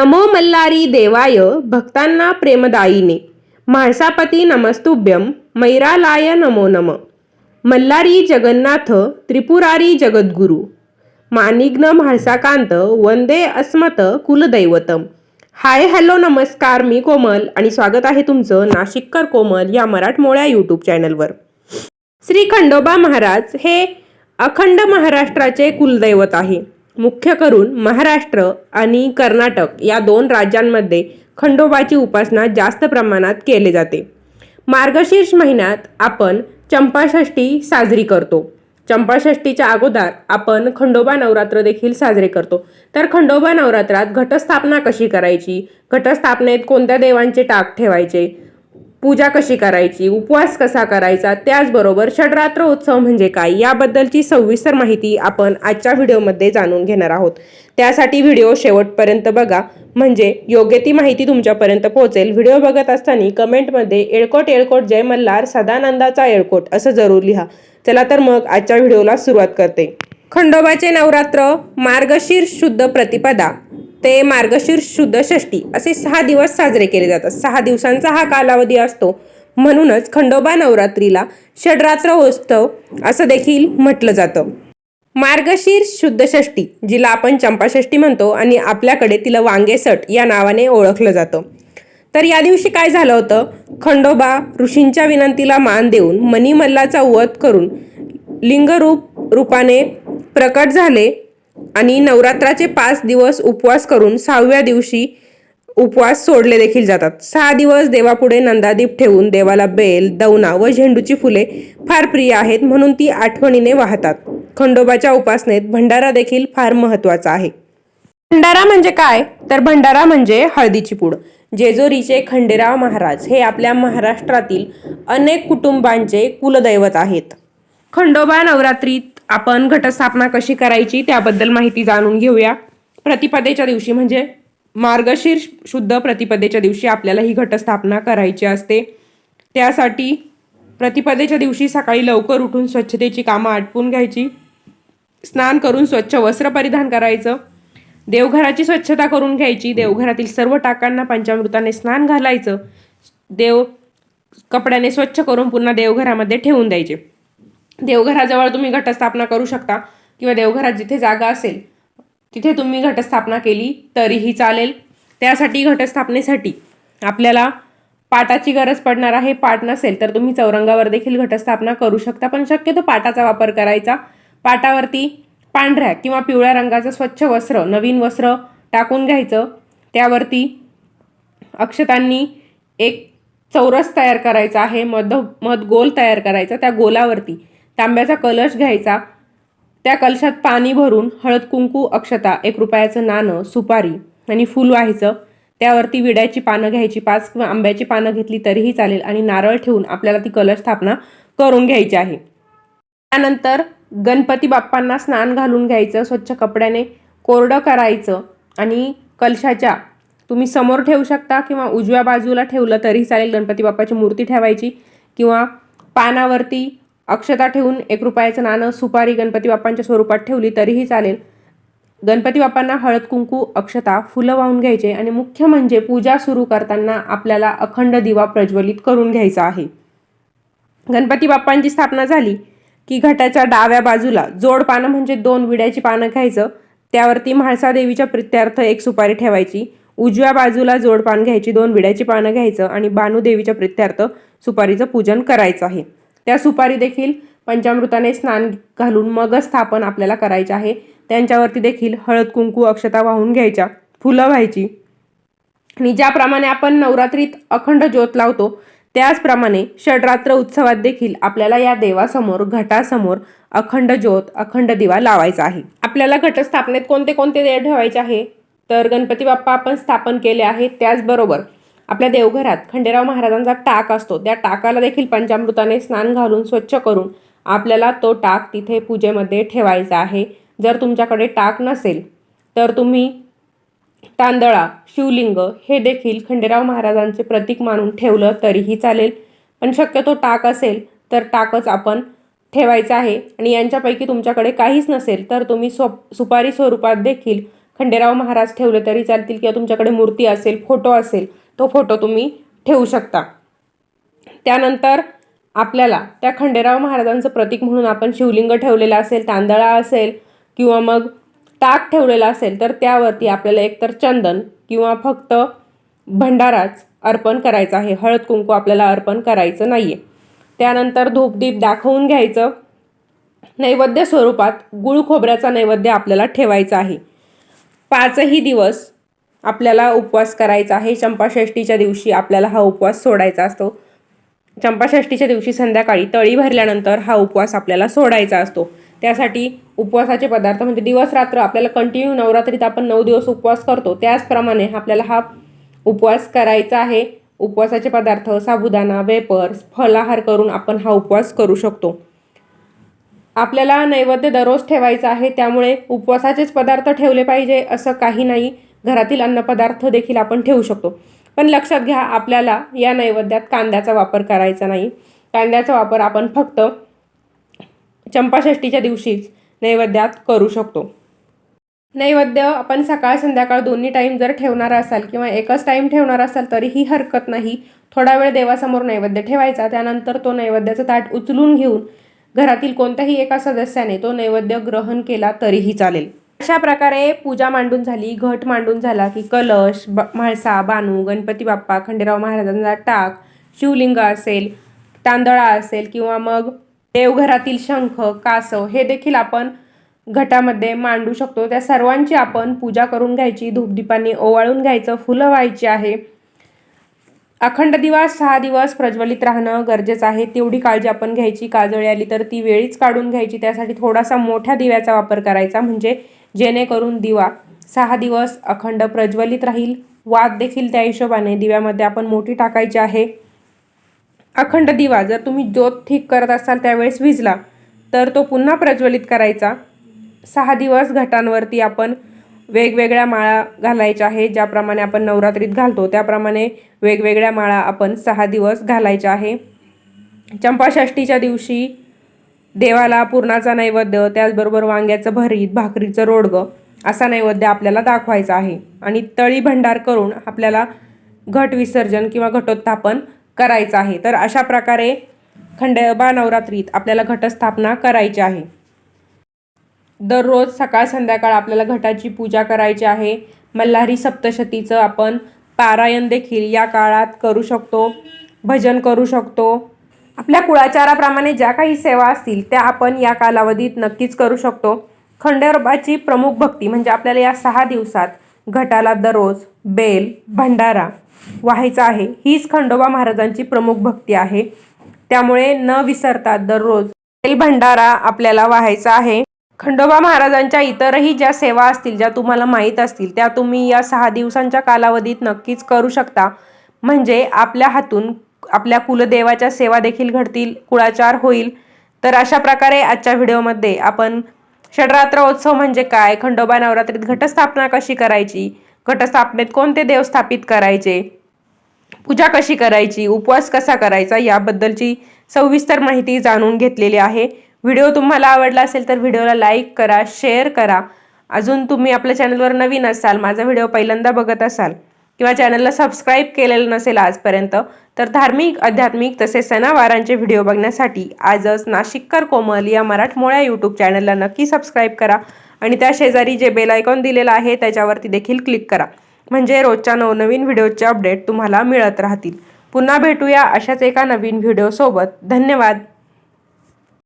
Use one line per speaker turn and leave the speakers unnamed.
नमो मल्लारी देवाय भक्तांना प्रेमदायीने. म्हाळसापती नमस्तुभ्यम मैरालाय नमो नम. मल्लारी जगन्नाथ त्रिपुरारी जगद्गुरु. मानिग्न म्हाळसाकांत वंदे अस्मत कुलदैवतम. हाय हॅलो नमस्कार मी कोमल आणि स्वागत आहे तुमचं नाशिककर कोमल या मराठमोळ्या यूट्यूब चॅनलवर. श्री खंडोबा महाराज हे अखंड महाराष्ट्राचे कुलदैवत आहे. मुख्य करून महाराष्ट्र आणि कर्नाटक या दोन राज्यांमध्ये खंडोबाची उपासना जास्त प्रमाणात केले जाते. मार्गशीर्ष महिन्यात आपण चंपाषष्ठी साजरी करतो. चंपाषष्ठीच्या अगोदर आपण खंडोबा नवरात्र देखील साजरे करतो. तर खंडोबा नवरात्रात घटस्थापना कशी करायची? घटस्थापनेत कोणत्या देवांचे टाक ठेवायचे? पूजा कशी करायची उपवास कसा करायचा त्याचबरोबर षडरात्र उत्सव म्हणजे काय याबद्दलची सविस्तर माहिती आपण आजच्या व्हिडिओमध्ये जाणून घेणार आहोत. त्यासाठी व्हिडिओ शेवटपर्यंत बघा. म्हणजे योग्य ती माहिती तुमच्यापर्यंत पोहोचेल. व्हिडिओ बघत असताना कमेंटमध्ये एळकोट येळकोट जय मल्हार सदानंदाचा येळकोट असं जरूर लिहा. चला तर मग आजच्या व्हिडिओला सुरुवात करते. खंडोबाचे नवरात्र मार्गशीर्ष शुद्ध प्रतिपदा. ते मार्गशीर्ष शुद्ध षष्टी असे सहा दिवस साजरे केले जातात. सहा दिवसांचा हा कालावधी असतो. म्हणूनच खंडोबा नवरात्रीला षडरात्र उत्सव असं देखील म्हटलं जातं. मार्गशीर्ष शुद्ध षष्टी जिला आपण चंपाषष्ठी म्हणतो आणि आपल्याकडे तिला वांगेसट या नावाने ओळखलं जातं. तर या दिवशी काय झालं होतं? खंडोबा ऋषींच्या विनंतीला मान देऊन मणिमल्लाचा वध करून लिंगरूप रूपाने प्रकट झाले. आणि नवरात्राचे पाच दिवस उपवास करून सहाव्या दिवशी उपवास सोडले देखील जातात. सहा दिवस देवापुढे नंदादीप ठेवून देवाला बेल दवना व झेंडूची फुले फार प्रिय आहेत म्हणून ती आठवणीने वाहतात. खंडोबाच्या उपासनेत भंडारा देखील फार महत्त्वाचा आहे. भंडारा म्हणजे काय? तर भंडारा म्हणजे हळदीची पूड जेजुरीचे खंडेराव महाराज हे आपल्या महाराष्ट्रातील अनेक कुटुंबांचे कुलदैवत आहेत. खंडोबा नवरात्रीत आपण घटस्थापना कशी करायची त्याबद्दल माहिती जाणून घेऊया. प्रतिपदेच्या दिवशी म्हणजे मार्गशीर्ष शुद्ध प्रतिपदेच्या दिवशी आपल्याला ही घटस्थापना करायची असते. त्यासाठी प्रतिपदेच्या दिवशी सकाळी लवकर उठून स्वच्छतेची कामं आटपून घ्यायची. स्नान करून स्वच्छ वस्त्र परिधान करायचं. देवघराची स्वच्छता करून घ्यायची. देवघरातील सर्व टाकांना पंचामृताने स्नान घालायचं. देव कपड्याने स्वच्छ करून पुन्हा देवघरामध्ये ठेवून द्यायचे. देवघराजवळ तुम्ही घटस्थापना करू शकता किंवा देवघरात जिथे जागा असेल तिथे तुम्ही घटस्थापना केली तरीही चालेल. त्यासाठी घटस्थापनेसाठी आपल्याला पाटाची गरज पडणार आहे. पाट नसेल तर तुम्ही चौरंगावर देखील घटस्थापना करू शकता पण शक्यतो पाटाचा वापर करायचा. पाटावरती पांढऱ्या किंवा पिवळ्या रंगाचं स्वच्छ वस्त्र नवीन वस्त्र टाकून घ्यायचं. त्यावरती अक्षतांनी एक चौरस तयार करायचा आहे मध मध गोल तयार करायचा. त्या गोलावरती तांब्याचा कलश घ्यायचा. त्या कलशात पाणी भरून हळद कुंकू अक्षता एक रुपयाचं नाणं सुपारी आणि फूल व्हायचं. त्यावरती विड्याची पानं घ्यायची. पाच किंवा आंब्याची पानं घेतली तरीही चालेल आणि नारळ ठेवून आपल्याला ती कलश स्थापना करून घ्यायची आहे. त्यानंतर गणपती बाप्पांना स्नान घालून घ्यायचं स्वच्छ कपड्याने कोरडं करायचं आणि कलशाच्या तुम्ही समोर ठेवू शकता किंवा उजव्या बाजूला ठेवलं तरी चालेल. गणपती बाप्पाची मूर्ती ठेवायची किंवा पानावरती अक्षता ठेवून एक रुपयाचं नाणं सुपारी गणपती बाप्पांच्या स्वरूपात ठेवली तरीही चालेल. गणपती बाप्पांना हळद कुंकू अक्षता फुलं वाहून घ्यायचे आणि मुख्य म्हणजे पूजा सुरू करताना आपल्याला अखंड दिवा प्रज्वलित करून घ्यायचा आहे. गणपती बाप्पांची स्थापना झाली की घटाच्या डाव्या बाजूला जोड पानं म्हणजे दोन विड्याची पानं घ्यायचं. त्यावरती म्हाळसा देवीच्या प्रित्यार्थ एक सुपारी ठेवायची. उजव्या बाजूला जोड पान घ्यायची दोन विड्याची पानं घ्यायचं आणि बानू देवीच्या प्रित्यार्थ सुपारीचं पूजन करायचं आहे. त्या सुपारी देखील पंचामृताने स्नान घालून मगच स्थापन आपल्याला करायचे आहे. त्यांच्यावरती देखील हळद कुंकू अक्षता वाहून घ्यायच्या. फुलं व्हायची. आणि ज्याप्रमाणे आपण नवरात्रीत अखंड ज्योत लावतो त्याचप्रमाणे षडरात्र उत्सवात देखील आपल्याला या देवासमोर घटासमोर अखंड ज्योत अखंड दिवा लावायचा आहे. आपल्याला घटस्थापनेत कोणते कोणते देव ठेवायचे आहे? तर गणपती बाप्पा आपण स्थापन केले आहे त्याचबरोबर आपल्या देवघरात खंडेराव महाराजांचा टाक असतो. त्या टाकाला देखील पंचामृताने स्नान घालून स्वच्छ करून आपल्याला तो टाक तिथे पूजेमध्ये ठेवायचा आहे. जर तुमच्याकडे टाक नसेल तर तुम्ही तांदळा शिवलिंग हे देखील खंडेराव महाराजांचे प्रतीक मानून ठेवलं तरीही चालेल. पण शक्यतो टाक असेल तर टाकच आपण ठेवायचं आहे. आणि यांच्यापैकी तुमच्याकडे काहीच नसेल तर तुम्ही स्व सुपारी स्वरूपात देखील खंडेराव महाराज ठेवले तरी चालतील किंवा तुमच्याकडे मूर्ती असेल फोटो असेल तो फोटो तुम्ही ठेवू शकता. त्यानंतर आपल्याला त्या खंडेराव महाराजांचं प्रतीक म्हणून आपण शिवलिंग ठेवलेलं असेल तांदळा असेल किंवा मग ताक ठेवलेला असेल तर त्यावरती आपल्याला एकतर चंदन किंवा फक्त भंडाराच अर्पण करायचा आहे. हळद कुंकू आपल्याला अर्पण करायचं नाही आहे त्यानंतर धूपदीप दाखवून घ्यायचं. नैवेद्य स्वरूपात गुळ खोबऱ्याचा नैवेद्य आपल्याला ठेवायचा आहे. पाचही दिवस आपल्याला उपवास करायचा आहे. चंपाषष्टीच्या दिवशी आपल्याला हा उपवास सोडायचा असतो. चंपाषष्टीच्या दिवशी संध्याकाळी तळी भरल्यानंतर हा उपवास आपल्याला सोडायचा असतो. त्यासाठी उपवासाचे पदार्थ म्हणजे दिवस रात्र आपल्याला कंटिन्यू नवरात्रीत आपण नऊ दिवस उपवास करतो. त्याचप्रमाणे आपल्याला हा उपवास करायचा आहे. उपवासाचे पदार्थ साबुदाणा वेपर्स फलाहार करून आपण हा उपवास करू शकतो. आपल्याला नैवेद्य दररोज ठेवायचा आहे. त्यामुळे उपवासाचेच पदार्थ ठेवले पाहिजे असं काही नाही. घरातील अन्नपदार्थ देखील आपण ठेवू शकतो. पण लक्षात घ्या आपल्याला या नैवेद्यात कांद्याचा वापर करायचा नाही. कांद्याचा वापर आपण फक्त चंपाषष्टीच्या दिवशीच नैवेद्यात करू शकतो. नैवेद्य आपण सकाळ संध्याकाळ दोन्ही टाईम जर ठेवणार असाल किंवा एकच टाईम ठेवणार असाल तरीही हरकत नाही. थोडा वेळ देवासमोर नैवेद्य ठेवायचा त्यानंतर तो नैवेद्याचं ताट उचलून घेऊन घरातील कोणत्याही एका सदस्याने तो नैवेद्य ग्रहण केला तरीही चालेल. अशा प्रकारे पूजा मांडून झाली घट मांडून झाला की कलश ब म्हाळसा बानू गणपती बाप्पा खंडेराव महाराजांचा टाक शिवलिंग असेल तांदळा असेल किंवा मग देवघरातील शंख कासव हे देखील आपण घटामध्ये मांडू शकतो. त्या सर्वांची आपण पूजा करून घ्यायची धूपदीपांनी ओवाळून घ्यायचं फुलं व्हायची आहे. अखंड दिवस सहा दिवस प्रज्वलित राहणं गरजेचं आहे. तेवढी काळजी आपण घ्यायची. काजळी आली तर ती वेळीच काढून घ्यायची. त्यासाठी थोडासा मोठ्या दिव्याचा वापर करायचा. म्हणजे जेणेकरून दिवा सहा दिवस अखंड प्रज्वलित राहील. वाद देखील त्या हिशोबाने दिव्यामध्ये आपण मोठी टाकायची आहे. अखंड दिवा जर तुम्ही ज्योत ठीक करत असाल त्यावेळेस विजला तर तो पुन्हा प्रज्वलित करायचा. सहा दिवस घटांवरती आपण वेगवेगळ्या माळा घालायच्या आहेत. ज्याप्रमाणे आपण नवरात्रीत घालतो त्याप्रमाणे वेगवेगळ्या माळा आपण सहा दिवस घालायच्या आहे. चंपाषष्टीच्या दिवशी देवाला पूर्णाचा नैवेद्य त्याचबरोबर वांग्याचं भरीत भाकरीचं रोडगं असा नैवेद्य आपल्याला दाखवायचा आहे. आणि तळी भंडार करून आपल्याला घट विसर्जन किंवा घटोत्थापन करायचं आहे. तर अशा प्रकारे खंडबा नवरात्रीत आपल्याला घटस्थापना करायची आहे. दररोज सकाळ संध्याकाळ आपल्याला घटाची पूजा करायची आहे. मल्हारी सप्तशतीचं आपण पारायण देखील या काळात करू शकतो भजन करू शकतो. आपल्या कुळाचाराप्रमाणे ज्या काही सेवा असतील त्या आपण या कालावधीत नक्कीच करू शकतो. खंडोबाची प्रमुख भक्ती म्हणजे आपल्याला या सहा दिवसात घटाला दररोज बेल भंडारा व्हायचा आहे. हीच खंडोबा महाराजांची प्रमुख भक्ती आहे. त्यामुळे न विसरता दररोज बेल भंडारा आपल्याला व्हायचा आहे. खंडोबा महाराजांच्या इतरही ज्या सेवा असतील ज्या तुम्हाला माहीत असतील त्या तुम्ही या सहा दिवसांच्या कालावधीत नक्कीच करू शकता. म्हणजे आपल्या हातून आपल्या कुलदेवाच्या सेवा देखील घडतील कुळाचार होईल. तर अशा प्रकारे आजच्या व्हिडिओमध्ये आपण षडरात्र उत्सव म्हणजे काय खंडोबा नवरात्रीत घटस्थापना कशी करायची घटस्थापनेत कोणते देव स्थापित करायचे पूजा कशी करायची उपवास कसा करायचा याबद्दलची सविस्तर माहिती जाणून घेतलेली आहे. व्हिडिओ तुम्हाला आवडला असेल तर व्हिडिओला लाईक करा शेअर करा. अजून तुम्ही आपल्या चॅनलवर नवीन असाल माझा व्हिडिओ पहिल्यांदा बघत असाल किंवा चॅनलला सबस्क्राईब केलेलं नसेल आजपर्यंत तर धार्मिक आध्यात्मिक तसेच सणावारांचे व्हिडिओ बघण्यासाठी आजच नाशिककर कोमल या मराठमोळ्या यूट्यूब चॅनलला नक्की सबस्क्राईब करा आणि त्या शेजारी जे बेल आयकॉन दिलेलं आहे त्याच्यावरती देखील क्लिक करा. म्हणजे रोजच्या नवनवीन व्हिडिओचे अपडेट तुम्हाला मिळत राहतील. पुन्हा भेटूया अशाच एका नवीन व्हिडिओसोबत. धन्यवाद.